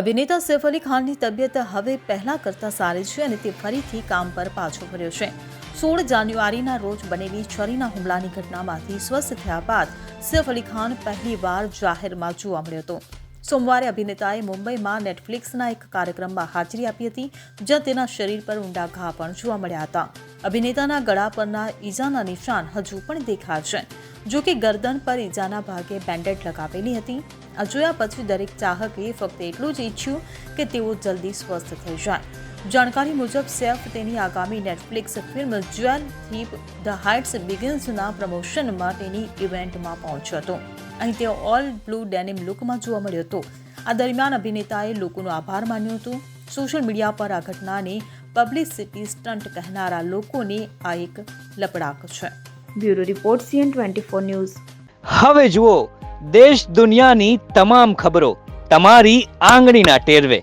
અભિનેતા સૈફ અલી ખાનની તબિયત હવે પહેલા કરતાં સારી છે અને તે ફરીથી કામ પર પાછો ફર્યો છે. સોળ જાન્યુઆરીના રોજ બનેલી છરીના હુમલાની ઘટનામાંથી સ્વસ્થ થયા બાદ સૈફ અલી ખાન પહેલીવાર જાહેરમાં જોવા મળ્યો હતો. સોમવારે અભિનેતાએ મુંબઈમાં નેટફ્લિક્સના એક કાર્યક્રમમાં હાજરી આપી હતી, જ્યાં તેના શરીર પર ઊંડા ઘા પણ જોવા મળ્યા હતા. અભિનેતાના ગળા પરના ઈજાના નિશાન હજુ પણ દેખાય છે. જો કે ગરદન પર ઈજાના ભાગે બેન્ડેડ લગાવેલી હતી. આ જોયા પછી દરેક ચાહકે ફક્ત એટલું જ ઈચ્છ્યું કે તેઓ જલ્દી સ્વસ્થ થઈ જાય. જાણકારી મુજબ સૈફ તેની આગામી Netflix film jewel thief the heights બિગિન્સના promotion માટેની ઇવેન્ટમાં પહોંચ્યો હતો. અહીં તેઓ ઓલ બ્લુ ડેનિમ લુકમાં જોવા મળ્યો હતો. આ દરમિયાન અભિનેતાએ લોકોનો આભાર માન્યો હતો. સોશિયલ મીડિયા પર આ ઘટનાને પબ્લિસિટી સ્ટન્ટ કહેનારા લોકોને આ એક લપડાક છે. Bureau report CN twenty four news. હવે જુઓ દેશ દુનિયાની તમામ ખબરો તમારી આંગળીના ટેરવે.